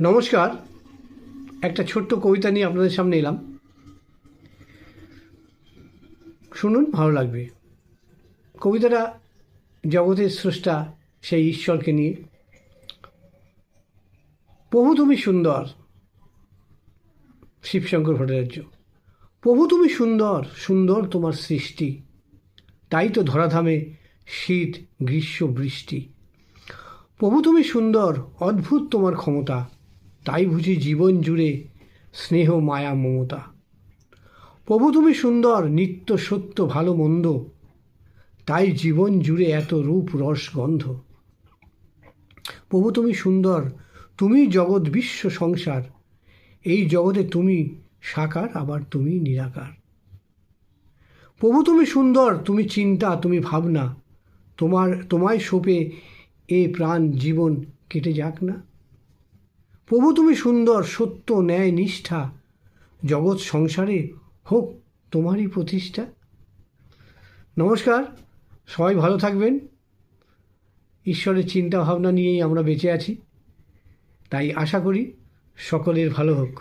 নমস্কার। একটা ছোট্ট কবিতা নিয়ে আপনাদের সামনে এলাম। শুনুন, ভালো লাগবে। কবিতাটা জগতের স্রষ্টা সেই ঈশ্বরকে নিয়ে। প্রভু তুমি সুন্দর, শিবশঙ্কর ভট্টাচার্য প্রভু তুমি সুন্দর সুন্দর তোমার সৃষ্টি। তাই তো ধরাধামে শীত, গ্রীষ্ম, বৃষ্টি। প্রভু তুমি সুন্দর, অদ্ভুত তোমার ক্ষমতা। তাই বুঝি জীবন জুড়ে স্নেহ, মায়া, মমতা। প্রভু তুমি সুন্দর, নিত্য সত্য, ভালো, মন্দ। তাই জীবন জুড়ে এত রূপ, রস, গন্ধ। প্রভু তুমি সুন্দর, তুমি জগৎ, বিশ্ব সংসার। এই জগতে তুমি সাকার, আবার তুমি নিরাকার। প্রভু তুমি সুন্দর, তুমি চিন্তা, তুমি ভাবনা। তোমার, তোমায় সোপে এ প্রাণ জীবন কেটে যাক না। প্রভু তুমি সুন্দর, সত্য, ন্যায়, নিষ্ঠা, জগৎ সংসারে হোক তোমারই প্রতিষ্ঠা। নমস্কার, সবাই ভালো থাকবেন। ঈশ্বরের চিন্তা ভাবনা নিয়েই আমরা বেঁচে আছি। তাই আশা করি সকলের ভালো হোক।